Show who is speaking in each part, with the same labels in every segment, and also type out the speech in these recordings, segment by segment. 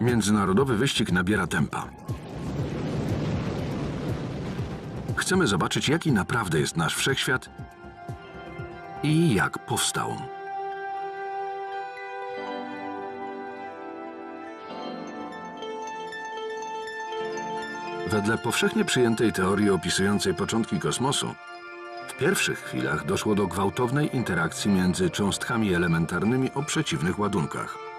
Speaker 1: Międzynarodowy wyścig nabiera tempa. Chcemy zobaczyć, jaki naprawdę jest nasz wszechświat i jak powstał. Wedle powszechnie przyjętej teorii opisującej początki kosmosu, w pierwszych chwilach doszło do gwałtownej interakcji między cząstkami elementarnymi o przeciwnych ładunkach.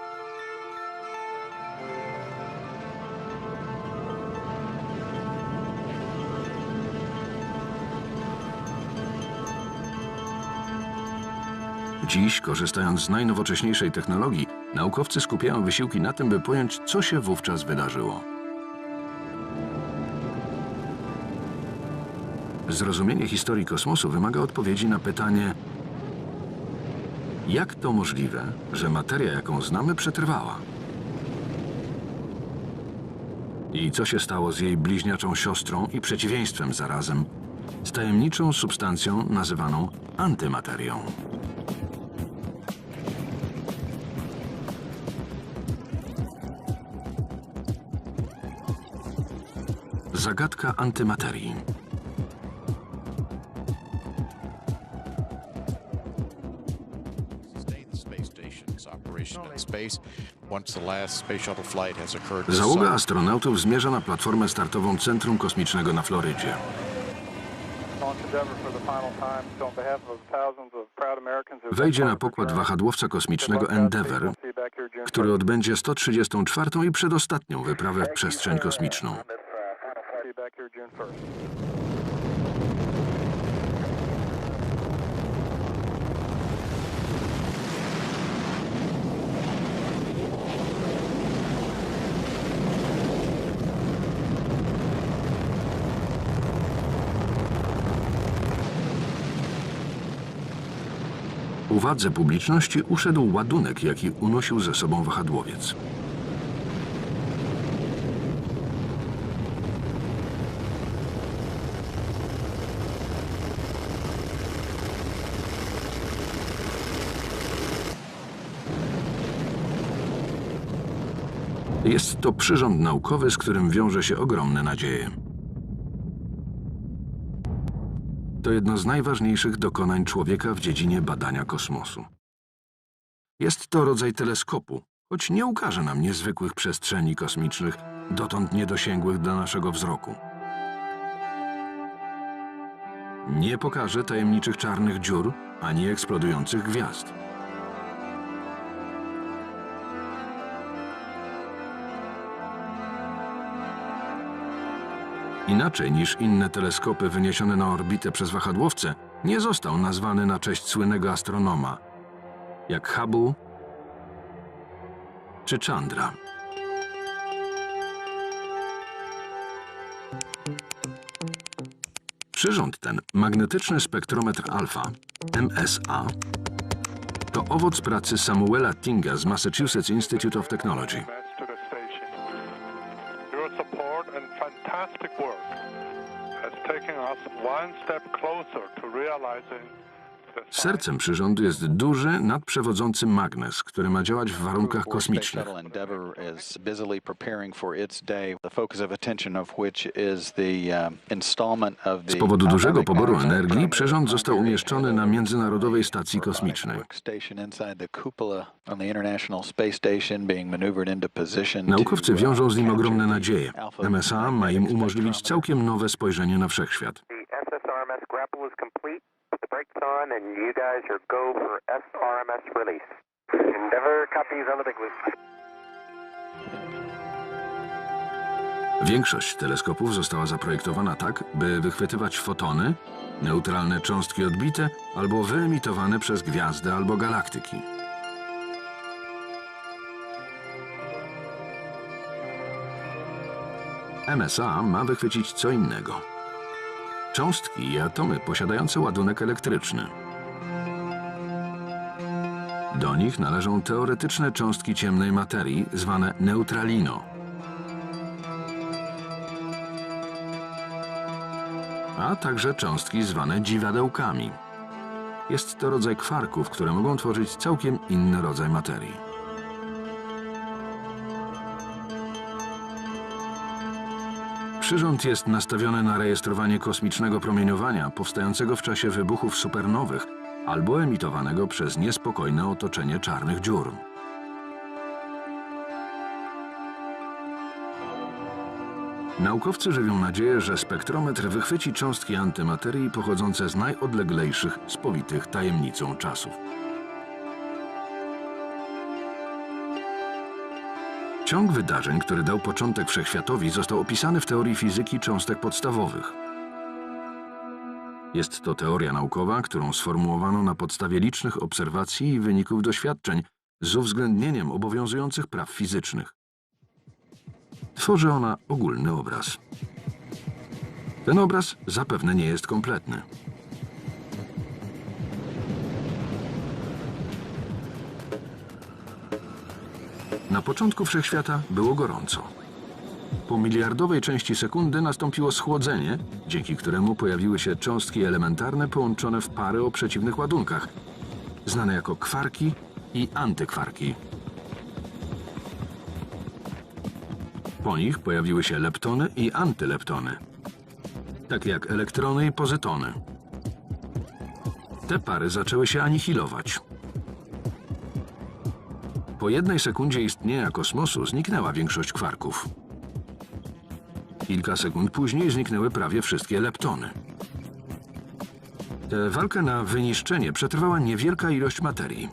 Speaker 1: Dziś, korzystając z najnowocześniejszej technologii, naukowcy skupiają wysiłki na tym, by pojąć, co się wówczas wydarzyło. Zrozumienie historii kosmosu wymaga odpowiedzi na pytanie: jak to możliwe, że materia, jaką znamy, przetrwała? I co się stało z jej bliźniaczą siostrą i przeciwieństwem zarazem, z tajemniczą substancją nazywaną antymaterią?
Speaker 2: To the
Speaker 1: Załoga astronautów zmierza na platformę startową Centrum Kosmicznego na Florydzie. Wejdzie na pokład wahadłowca kosmicznego Endeavour, który odbędzie 134. i przedostatnią wyprawę w przestrzeń kosmiczną.
Speaker 3: Here June 1st.
Speaker 1: Uwadze publiczności uszedł ładunek, jaki unosił ze sobą wahadłowiec. Jest to przyrząd naukowy, z którym wiąże się ogromne nadzieje. To jedno z najważniejszych dokonań człowieka w dziedzinie badania kosmosu. Jest to rodzaj teleskopu, choć nie ukaże nam niezwykłych przestrzeni kosmicznych, dotąd niedosięgłych do naszego wzroku. Nie pokaże tajemniczych czarnych dziur ani eksplodujących gwiazd. Inaczej niż inne teleskopy wyniesione na orbitę przez wahadłowce, nie został nazwany na cześć słynnego astronoma, jak Hubble czy Chandra. Przyrząd ten, magnetyczny spektrometr alfa, MSA, to owoc pracy Samuela Tinga z Massachusetts Institute of Technology. Sercem przyrządu jest duży, nadprzewodzący magnes, który ma działać w warunkach kosmicznych.
Speaker 4: The
Speaker 1: Z powodu dużego poboru energii przyrząd został umieszczony na Międzynarodowej Stacji Kosmicznej. Naukowcy
Speaker 4: uh,
Speaker 1: wiążą z nim ogromne nadzieje. MSA ma im umożliwić całkiem nowe spojrzenie na wszechświat.
Speaker 5: The SSRMS grapple is complete. Put the brakes on, and you guys are go for SRMS release. Endeavor copies on the big loop.
Speaker 1: Większość teleskopów została zaprojektowana tak, by wychwytywać fotony, neutralne cząstki odbite albo wyemitowane przez gwiazdy albo galaktyki. MSA ma wychwycić co innego. Cząstki i atomy posiadające ładunek elektryczny. Do nich należą teoretyczne cząstki ciemnej materii, zwane neutralino. a także cząstki zwane dziwadełkami. Jest to rodzaj kwarków, które mogą tworzyć całkiem inny rodzaj materii. Przyrząd jest nastawiony na rejestrowanie kosmicznego promieniowania powstającego w czasie wybuchów supernowych albo emitowanego przez niespokojne otoczenie czarnych dziur. Naukowcy żywią nadzieję, że spektrometr wychwyci cząstki antymaterii pochodzące z najodleglejszych, spowitych tajemnicą czasów. Ciąg wydarzeń, który dał początek wszechświatowi, został opisany w teorii fizyki cząstek podstawowych. Jest to teoria naukowa, którą sformułowano na podstawie licznych obserwacji i wyników doświadczeń z uwzględnieniem obowiązujących praw fizycznych. Tworzy ona ogólny obraz. Ten obraz zapewne nie jest kompletny. Na początku wszechświata było gorąco. Po miliardowej części sekundy nastąpiło schłodzenie, dzięki któremu pojawiły się cząstki elementarne połączone w pary o przeciwnych ładunkach, znane jako kwarki i antykwarki. Po nich pojawiły się leptony i antyleptony, tak jak elektrony i pozytony. Te pary zaczęły się anihilować. Po jednej sekundzie istnienia kosmosu zniknęła większość kwarków. Kilka sekund później zniknęły prawie wszystkie leptony. Tę walkę na wyniszczenie przetrwała niewielka ilość materii.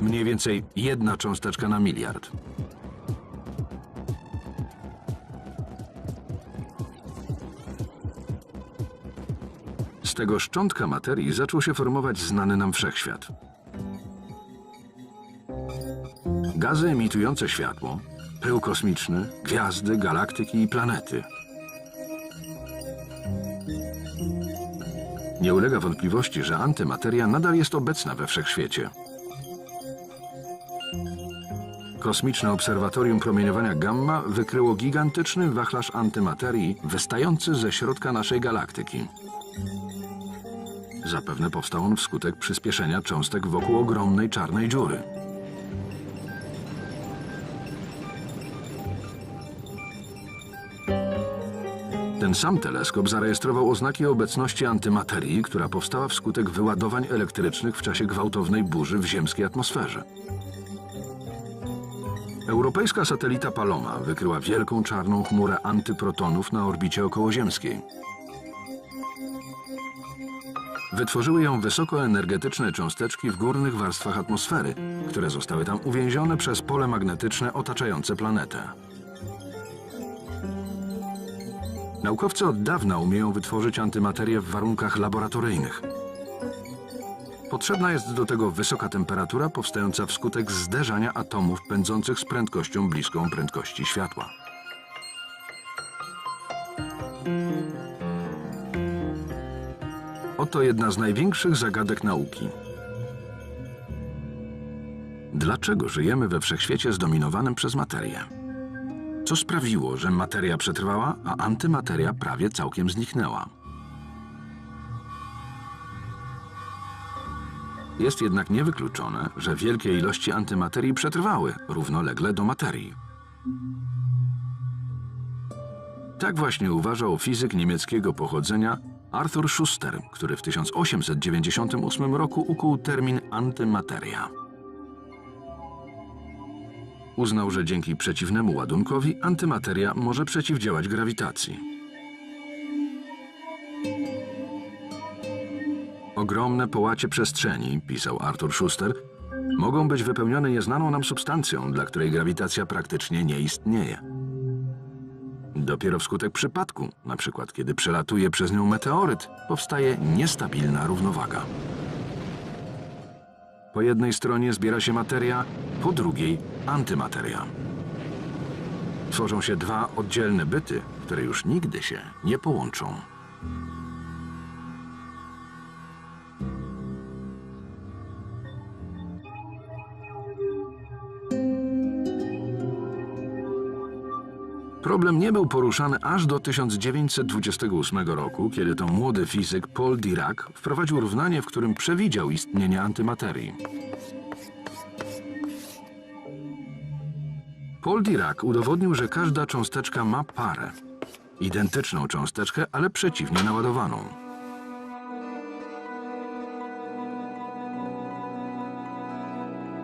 Speaker 1: Mniej więcej jedna cząsteczka na miliard. Z tego szczątka materii zaczął się formować znany nam wszechświat. Gazy emitujące światło, pył kosmiczny, gwiazdy, galaktyki i planety. Nie ulega wątpliwości, że antymateria nadal jest obecna we wszechświecie. Kosmiczne Obserwatorium Promieniowania Gamma wykryło gigantyczny wachlarz antymaterii wystający ze środka naszej galaktyki. Zapewne powstał on wskutek przyspieszenia cząstek wokół ogromnej czarnej dziury. Ten sam teleskop zarejestrował oznaki obecności antymaterii, która powstała wskutek wyładowań elektrycznych w czasie gwałtownej burzy w ziemskiej atmosferze. Europejska satelita Paloma wykryła wielką czarną chmurę antyprotonów na orbicie okołoziemskiej. Wytworzyły ją wysokoenergetyczne cząsteczki w górnych warstwach atmosfery, które zostały tam uwięzione przez pole magnetyczne otaczające planetę. Naukowcy od dawna umieją wytworzyć antymaterię w warunkach laboratoryjnych. Potrzebna jest do tego wysoka temperatura powstająca wskutek zderzania atomów pędzących z prędkością bliską prędkości światła. Oto jedna z największych zagadek nauki. Dlaczego żyjemy we wszechświecie zdominowanym przez materię? Co sprawiło, że materia przetrwała, a antymateria prawie całkiem zniknęła? Jest jednak niewykluczone, że wielkie ilości antymaterii przetrwały równolegle do materii. Tak właśnie uważał fizyk niemieckiego pochodzenia Arthur Schuster, który w 1898 roku ukuł termin antymateria. Uznał, że dzięki przeciwnemu ładunkowi antymateria może przeciwdziałać grawitacji. Ogromne połacie przestrzeni, pisał Arthur Schuster, mogą być wypełnione nieznaną nam substancją, dla której grawitacja praktycznie nie istnieje. Dopiero wskutek przypadku, na przykład kiedy przelatuje przez nią meteoryt, powstaje niestabilna równowaga. Po jednej stronie zbiera się materia, po drugiej antymateria. Tworzą się dwa oddzielne byty, które już nigdy się nie połączą. Problem nie był poruszany aż do 1928 roku, kiedy to młody fizyk Paul Dirac wprowadził równanie, w którym przewidział istnienie antymaterii. Paul Dirac udowodnił, że każda cząsteczka ma parę. identyczną cząsteczkę, ale przeciwnie naładowaną.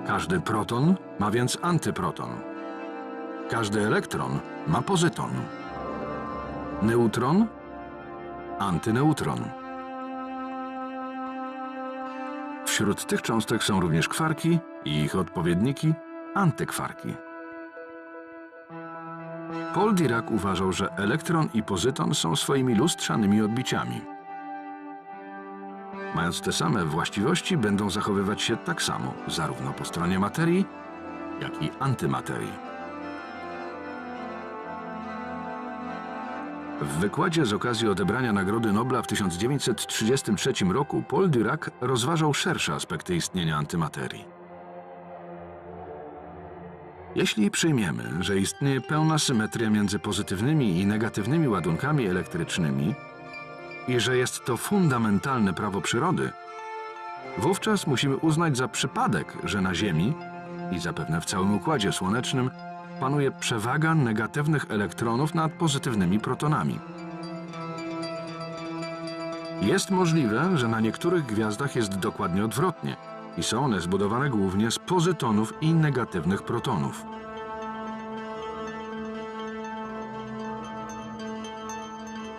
Speaker 1: Każdy proton ma więc antyproton. Każdy elektron ma pozyton. Neutron antyneutron. Wśród tych cząstek są również kwarki i ich odpowiedniki antykwarki. Paul Dirac uważał, że elektron i pozyton są swoimi lustrzanymi odbiciami. Mając te same właściwości, będą zachowywać się tak samo, zarówno po stronie materii, jak i antymaterii. W wykładzie z okazji odebrania Nagrody Nobla w 1933 roku Paul Dirac rozważał szersze aspekty istnienia antymaterii. Jeśli przyjmiemy, że istnieje pełna symetria między pozytywnymi i negatywnymi ładunkami elektrycznymi i że jest to fundamentalne prawo przyrody, wówczas musimy uznać za przypadek, że na Ziemi i zapewne w całym Układzie Słonecznym panuje przewaga negatywnych elektronów nad pozytywnymi protonami. Jest możliwe, że na niektórych gwiazdach jest dokładnie odwrotnie i są one zbudowane głównie z pozytonów i negatywnych protonów.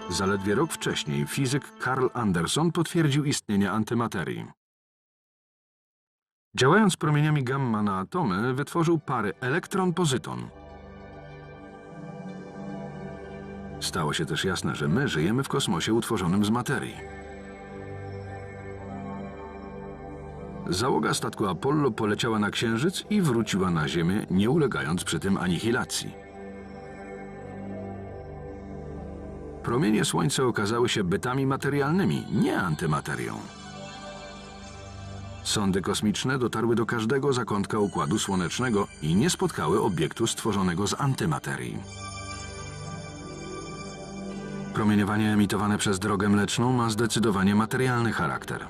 Speaker 1: Zaledwie rok wcześniej fizyk Karl Anderson potwierdził istnienie antymaterii. Działając promieniami gamma na atomy, wytworzył pary elektron-pozyton. Stało się też jasne, że my żyjemy w kosmosie utworzonym z materii. Załoga statku Apollo poleciała na Księżyc i wróciła na Ziemię, nie ulegając przy tym anihilacji. Promienie Słońca okazały się bytami materialnymi, nie antymaterią. Sondy kosmiczne dotarły do każdego zakątka Układu Słonecznego i nie spotkały obiektu stworzonego z antymaterii. Promieniowanie emitowane przez drogę mleczną ma zdecydowanie materialny charakter.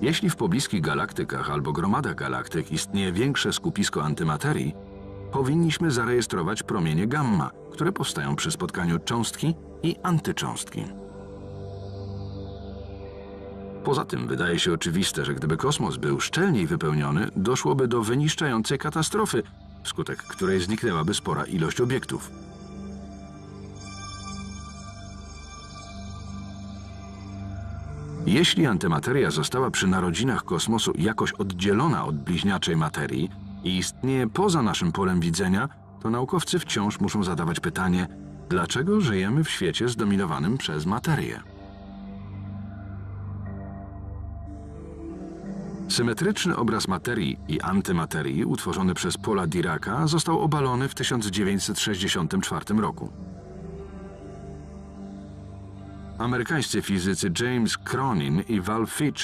Speaker 1: Jeśli w pobliskich galaktykach albo gromadach galaktyk istnieje większe skupisko antymaterii, powinniśmy zarejestrować promienie gamma, które powstają przy spotkaniu cząstki i antycząstki. Poza tym wydaje się oczywiste, że gdyby kosmos był szczelniej wypełniony, doszłoby do wyniszczającej katastrofy, wskutek której zniknęłaby spora ilość obiektów. Jeśli antymateria została przy narodzinach kosmosu jakoś oddzielona od bliźniaczej materii i istnieje poza naszym polem widzenia, to naukowcy wciąż muszą zadawać pytanie, dlaczego żyjemy w świecie zdominowanym przez materię. Symetryczny obraz materii i antymaterii utworzony przez Paula Diraca został obalony w 1964 roku. Amerykańscy fizycy James Cronin i Val Fitch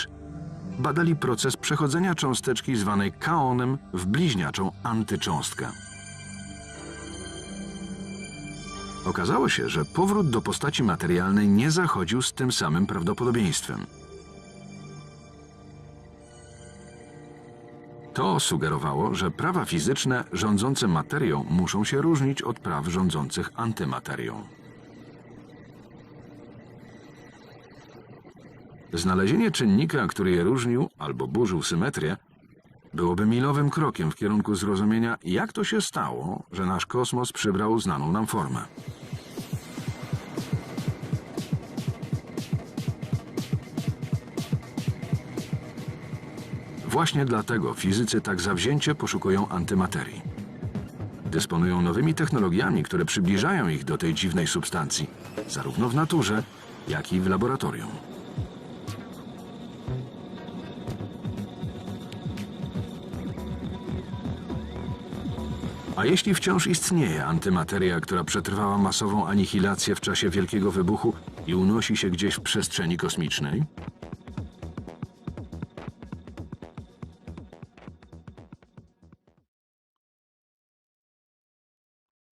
Speaker 1: badali proces przechodzenia cząsteczki zwanej kaonem w bliźniaczą antycząstkę. Okazało się, że powrót do postaci materialnej nie zachodził z tym samym prawdopodobieństwem. To sugerowało, że prawa fizyczne rządzące materią muszą się różnić od praw rządzących antymaterią. Znalezienie czynnika, który je różnił albo burzył symetrię, byłoby milowym krokiem w kierunku zrozumienia, jak to się stało, że nasz kosmos przybrał znaną nam formę. Właśnie dlatego fizycy tak zawzięcie poszukują antymaterii. Dysponują nowymi technologiami, które przybliżają ich do tej dziwnej substancji, zarówno w naturze, jak i w laboratorium. A jeśli wciąż istnieje antymateria, która przetrwała masową anihilację w czasie Wielkiego Wybuchu i unosi się gdzieś w przestrzeni kosmicznej?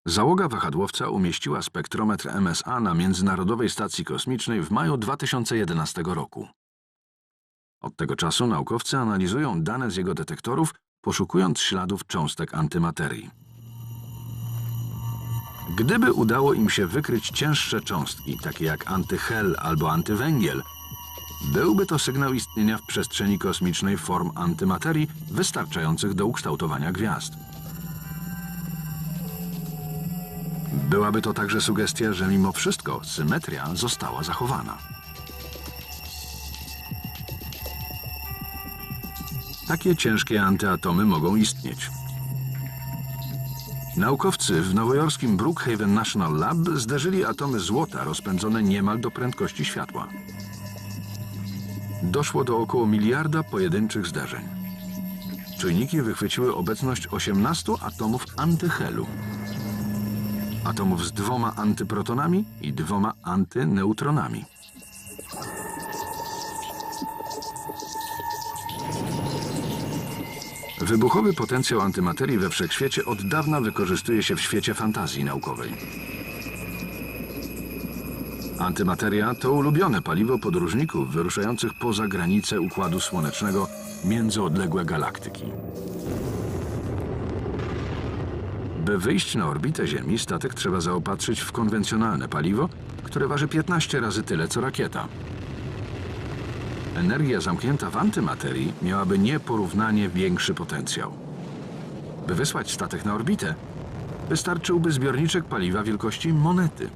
Speaker 1: Załoga wahadłowca umieściła spektrometr MSA na Międzynarodowej Stacji Kosmicznej w maju 2011 roku. Od tego czasu naukowcy analizują dane z jego detektorów, poszukując śladów cząstek antymaterii. Gdyby udało im się wykryć cięższe cząstki, takie jak antyhel albo antywęgiel, byłby to sygnał istnienia w przestrzeni kosmicznej form antymaterii wystarczających do ukształtowania gwiazd. Byłaby to także sugestia, że mimo wszystko symetria została zachowana. Takie ciężkie antyatomy mogą istnieć. Naukowcy w nowojorskim Brookhaven National Lab zderzyli atomy złota rozpędzone niemal do prędkości światła. Doszło do około miliarda pojedynczych zderzeń. Czujniki wychwyciły obecność 18 atomów antyhelu. Atomów z dwoma antyprotonami i dwoma antyneutronami. Wybuchowy potencjał antymaterii we wszechświecie od dawna wykorzystuje się w świecie fantazji naukowej. Antymateria to ulubione paliwo podróżników wyruszających poza granice Układu Słonecznego między odległe galaktyki. By wyjść na orbitę Ziemi, statek trzeba zaopatrzyć w konwencjonalne paliwo, które waży 15 razy tyle co rakieta. Energia zamknięta w antymaterii miałaby nieporównanie większy potencjał. By wysłać statek na orbitę, wystarczyłby zbiorniczek paliwa wielkości monety.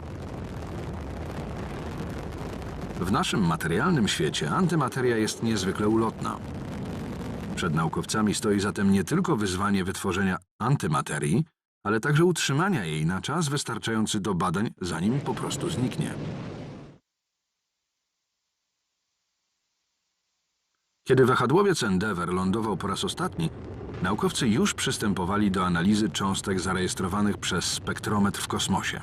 Speaker 1: W naszym materialnym świecie antymateria jest niezwykle ulotna. Przed naukowcami stoi zatem nie tylko wyzwanie wytworzenia antymaterii, ale także utrzymania jej na czas wystarczający do badań, zanim po prostu zniknie. Kiedy wahadłowiec Endeavour lądował po raz ostatni, naukowcy już przystępowali do analizy cząstek zarejestrowanych przez spektrometr w kosmosie.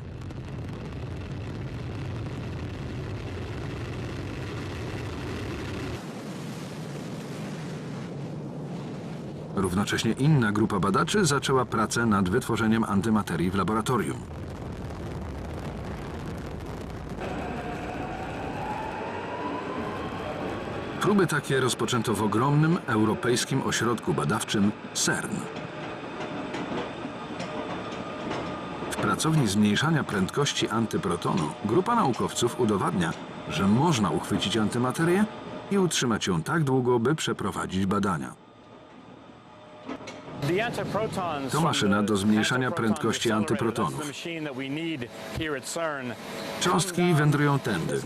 Speaker 1: Równocześnie inna grupa badaczy zaczęła pracę nad wytworzeniem antymaterii w laboratorium. Próby takie rozpoczęto w ogromnym europejskim ośrodku badawczym CERN. W pracowni zmniejszania prędkości antyprotonu grupa naukowców udowadnia, że można uchwycić antymaterię i utrzymać ją tak długo, by przeprowadzić badania.
Speaker 6: To maszyna do zmniejszania prędkości
Speaker 1: antyprotonów. Cząstki wędrują tędy.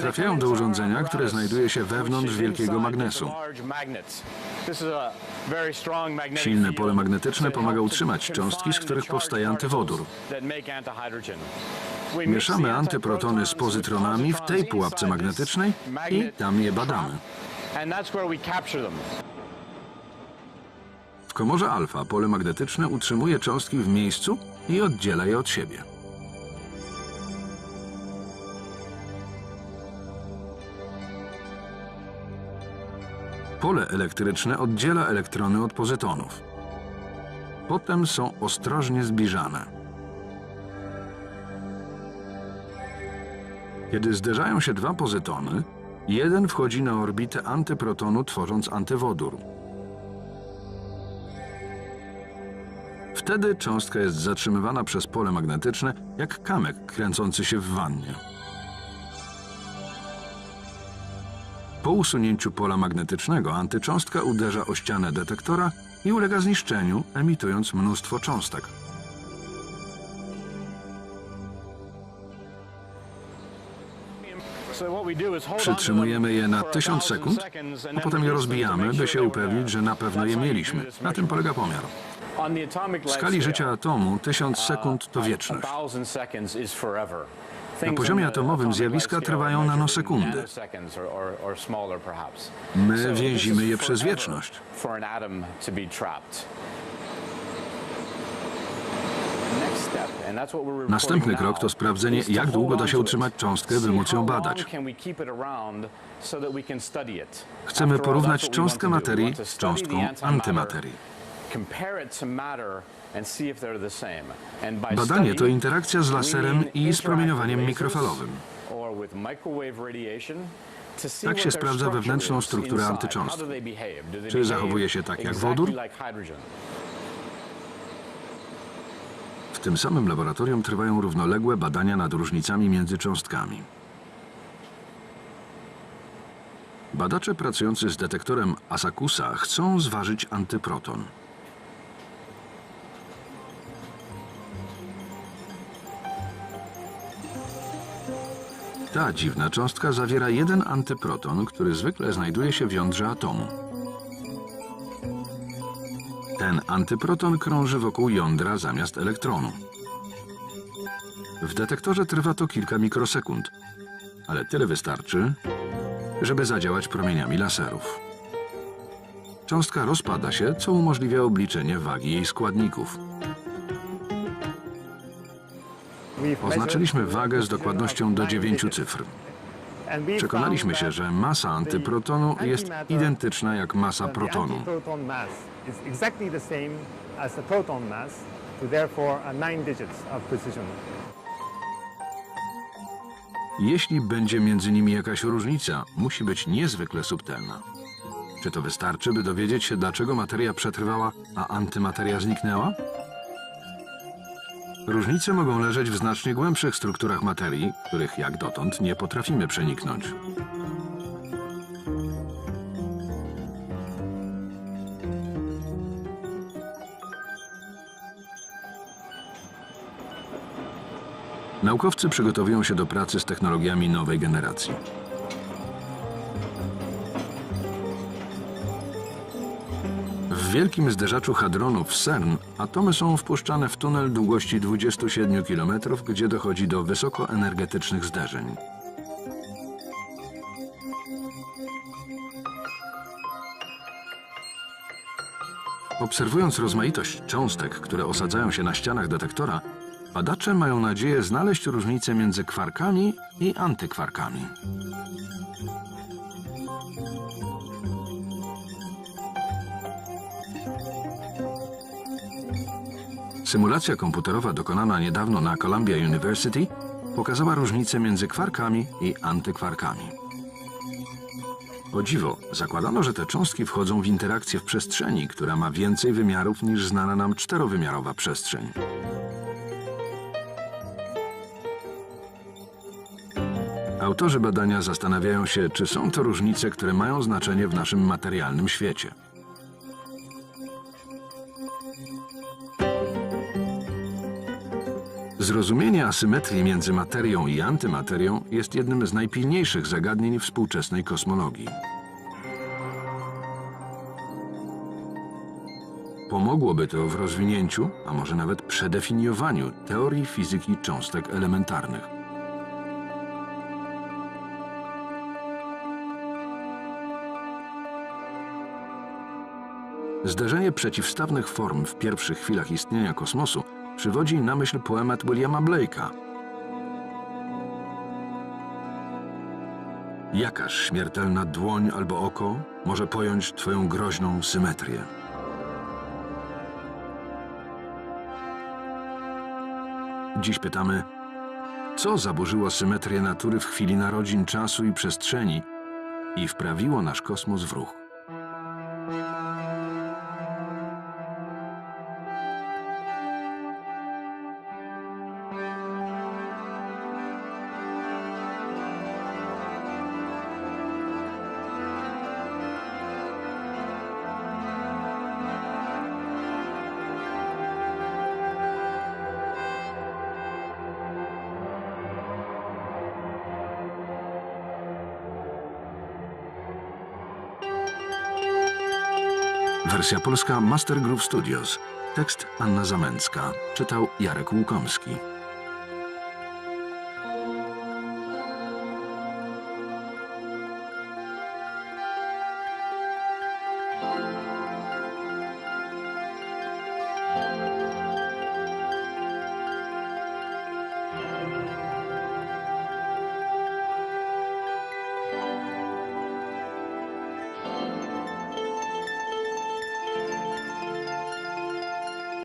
Speaker 6: Trafiają do urządzenia, które znajduje się wewnątrz wielkiego magnesu.
Speaker 1: Silne pole magnetyczne pomaga utrzymać cząstki, z których powstaje antywodór. Mieszamy antyprotony z pozytronami w tej pułapce magnetycznej i tam je badamy. W komorze alfa pole magnetyczne utrzymuje cząstki w miejscu i oddziela je od siebie. Pole elektryczne oddziela elektrony od pozytonów. Potem są ostrożnie zbliżane. Kiedy zderzają się dwa pozytony, jeden wchodzi na orbitę antyprotonu, tworząc antywodór. Wtedy cząstka jest zatrzymywana przez pole magnetyczne, jak kamyk kręcący się w wannie. Po usunięciu pola magnetycznego antycząstka uderza o ścianę detektora i ulega zniszczeniu, emitując mnóstwo cząstek.
Speaker 6: Przytrzymujemy je na 1000 sekund, a potem je rozbijamy, by się upewnić, że na pewno je mieliśmy.
Speaker 1: Na tym polega pomiar.
Speaker 6: W skali życia atomu 1000 sekund to wieczność.
Speaker 1: Na poziomie atomowym zjawiska trwają nanosekundy. My więzimy je przez wieczność. Następny krok to sprawdzenie, jak długo da się utrzymać cząstkę, by móc ją badać. Chcemy porównać cząstkę materii z cząstką antymaterii. Badanie to interakcja z laserem i z promieniowaniem mikrofalowym.
Speaker 6: Tak się sprawdza wewnętrzną strukturę antycząstek. Czy zachowuje się tak jak wodór?
Speaker 1: W tym samym laboratorium trwają równoległe badania nad różnicami między cząstkami. Badacze pracujący z detektorem Asakusa chcą zważyć antyproton. Ta dziwna cząstka zawiera jeden antyproton, który zwykle znajduje się w jądrze atomu. Ten antyproton krąży wokół jądra zamiast elektronu. W detektorze trwa to kilka mikrosekund, ale tyle wystarczy, żeby zadziałać promieniami laserów. Cząstka rozpada się, co umożliwia obliczenie wagi jej składników. Oznaczyliśmy wagę z dokładnością do 9 cyfr. Przekonaliśmy się, że masa antyprotonu jest identyczna jak masa protonu. Jeśli będzie między nimi jakaś różnica, musi być niezwykle subtelna. Czy to wystarczy, by dowiedzieć się, dlaczego materia przetrwała, a antymateria zniknęła? Różnice mogą leżeć w znacznie głębszych strukturach materii, których jak dotąd nie potrafimy przeniknąć. Naukowcy przygotowują się do pracy z technologiami nowej generacji. Wielkim zderzaczu hadronów CERN atomy są wpuszczane w tunel długości 27 km, gdzie dochodzi do wysokoenergetycznych zderzeń. Obserwując rozmaitość cząstek, które osadzają się na ścianach detektora, badacze mają nadzieję znaleźć różnicę między kwarkami i antykwarkami. Symulacja komputerowa dokonana niedawno na Columbia University pokazała różnicę między kwarkami i antykwarkami. O dziwo, zakładano, że te cząstki wchodzą w interakcję w przestrzeni, która ma więcej wymiarów niż znana nam czterowymiarowa przestrzeń. Autorzy badania zastanawiają się, czy są to różnice, które mają znaczenie w naszym materialnym świecie. Zrozumienie asymetrii między materią i antymaterią jest jednym z najpilniejszych zagadnień współczesnej kosmologii. Pomogłoby to w rozwinięciu, a może nawet przedefiniowaniu teorii fizyki cząstek elementarnych. Zderzenie przeciwstawnych form w pierwszych chwilach istnienia kosmosu przywodzi na myśl poemat Williama Blake'a. Jakaż śmiertelna dłoń albo oko może pojąć twoją groźną symetrię? Dziś pytamy, co zaburzyło symetrię natury w chwili narodzin czasu i przestrzeni i wprawiło nasz kosmos w ruch? Wersja polska Master Group Studios. Tekst Anna Zamęcka. Czytał Jarek Łukomski.